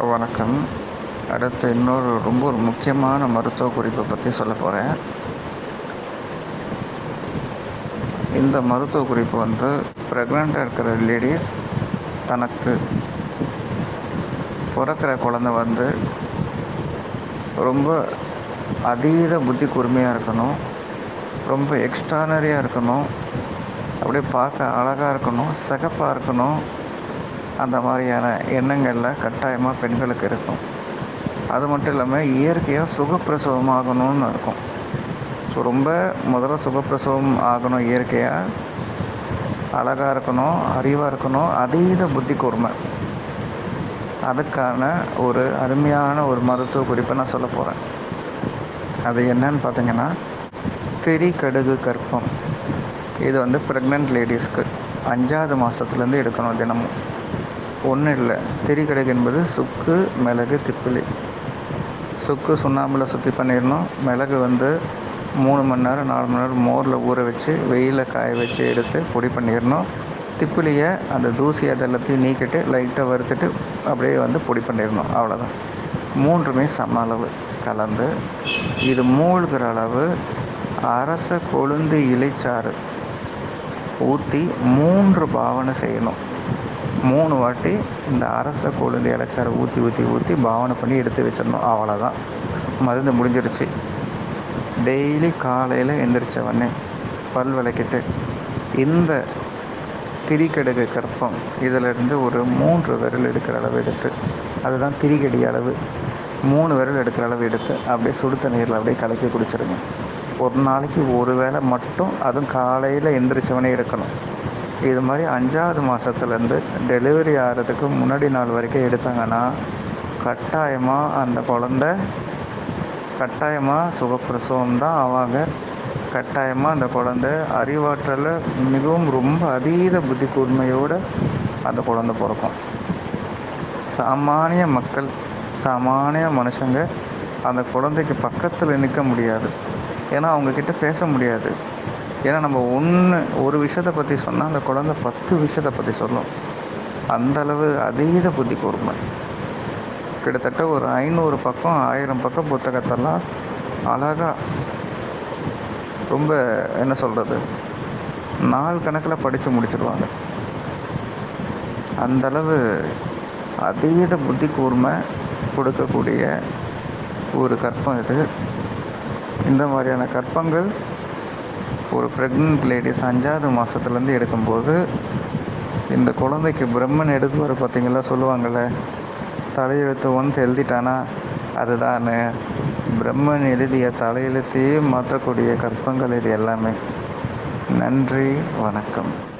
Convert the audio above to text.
வணக்கம். அடுத்து இன்னொரு ரொம்ப ஒரு முக்கியமான மருத்துவ குறிப்பை பற்றி சொல்ல போகிறேன் இந்த மருத்துவ குறிப்பு வந்து ப்ரெக்னெண்ட்டாக இருக்கிற லேடிஸ் தனக்கு பிறக்கிற குழந்த வந்து ரொம்ப அதீத புத்தி கூர்மையாக இருக்கணும். ரொம்ப எக்ஸ்ட்ரானரியாக இருக்கணும். அப்படியே பார்க்க அழகாக இருக்கணும். சிகப்பாக இருக்கணும். அந்த மாதிரியான எண்ணங்களில் கட்டாயமாக பெண்களுக்கு இருக்கும். அது மட்டும் இல்லாமல் இயற்கையாக சுகப்பிரசவம் ஆகணும்னு இருக்கும். ஸோ ரொம்ப முதல்ல சுகப்பிரசவம் ஆகணும் இயற்கையாக அழகாக இருக்கணும் அறிவாக இருக்கணும் அதீத புத்தி கூர்மை. அதுக்கான ஒரு அருமையான ஒரு மருத்துவ குறிப்பை நான் சொல்ல போகிறேன் அது என்னன்னு பார்த்தீங்கன்னா திரிகடுகு கற்பம். இது வந்து ப்ரெக்னென்ட் லேடிஸ்க்கு அஞ்சாவது மாதத்துலேருந்து எடுக்கணும் தினமும். ஒன்றும் இல்லை திரிகடுகு என்பது சுக்கு மிளகு திப்பிலி. சுக்கு சுண்ணாம்பில் சுற்றி பண்ணிடணும் மிளகு வந்து மூணு மணி நேரம் நாலு மணி நேரம் மோரில் ஊற வச்சு வெயிலில் காய வச்சு எடுத்து பொடி பண்ணிடணும் திப்பிலியை அந்த தூசி அதெல்லாத்தையும் நீக்கிட்டு லைட்டாக வறுத்துட்டு அப்படியே வந்து பொடி பண்ணிடணும் அவ்வளோதான் மூன்றுமே சம அளவு கலந்து இது மூழ்கிற அளவு அரச கொழுந்து இலைச்சாறு ஊற்றி மூன்று பாவனை செய்யணும். மூணு வாட்டி இந்த அரச கொழுந்து இலைச்சாறு ஊற்றி ஊற்றி ஊற்றி பாவனை பண்ணி எடுத்து வச்சிடணும். அவ்வளோதான் மருந்து முடிஞ்சிருச்சு. டெய்லி காலையில் எந்திரிச்சவொடனே பல் விளக்கிட்டு இந்த திரிகடுகு கற்பம் இதிலிருந்து ஒரு மூன்று விரல் எடுக்கிற அளவு எடுத்து அதுதான் திரிகடி அளவு. மூணு விரல் எடுக்கிற அளவு எடுத்து அப்படியே சுடு தண்ணீரில் அப்படியே கலக்கி குடிச்சிருங்க. ஒரு நாளைக்கு ஒரு வேளை மட்டும் அதுவும் காலையில் எந்திரிச்சவனே எடுக்கணும். இது மாதிரி அஞ்சாவது மாதத்துலேருந்து டெலிவரி ஆகிறதுக்கு முன்னாடி நாள் வரைக்கும் எடுத்தாங்கன்னா கட்டாயமாக அந்த குழந்த கட்டாயமாக சுகப்பிரசவம் தான் ஆவாங்க. கட்டாயமாக அந்த குழந்த அறிவாற்றலில் மிகவும் ரொம்ப அதீத புத்தி கூர்மையோடு அந்த குழந்த பிறக்கும். சாமானிய மக்கள் சாமானிய மனுஷங்க அந்த குழந்தைக்கு பக்கத்தில் நிற்க முடியாது. ஏன்னா அவங்கக்கிட்ட பேச முடியாது. ஏன்னா நம்ம ஒன்று ஒரு விஷயத்தை பற்றி சொன்னால் அந்த குழந்தை பத்து விஷயத்தை பற்றி சொல்லும். அந்தளவு அதீத புத்தி கூர்மை. கிட்டத்தட்ட ஒரு ஐநூறு பக்கம் ஆயிரம் பக்கம் புத்தகத்தெல்லாம் அழகாக ரொம்ப என்ன சொல்கிறது நாள் கணக்கில் படித்து முடிச்சிடுவாங்க அந்தளவு அதீத புத்தி கூர்மை கொடுக்கக்கூடிய ஒரு கற்பம் இது. இந்த மாதிரியான கற்பங்கள் ஒரு ப்ரெக்னென்ட் லேடிஸ் அஞ்சாவது மாதத்துலேருந்து எடுக்கும்போது இந்த குழந்தைக்கு பிரம்மன் எடுக்குவார் பார்த்தீங்களா? சொல்லுவாங்கள்ல தலையெழுத்து ஒன்ஸ் எழுதிட்டானா அதுதான் பிரம்மன் எழுதிய தலையெழுத்தையே மாற்றக்கூடிய கற்பங்கள் இது எல்லாமே. நன்றி வணக்கம்.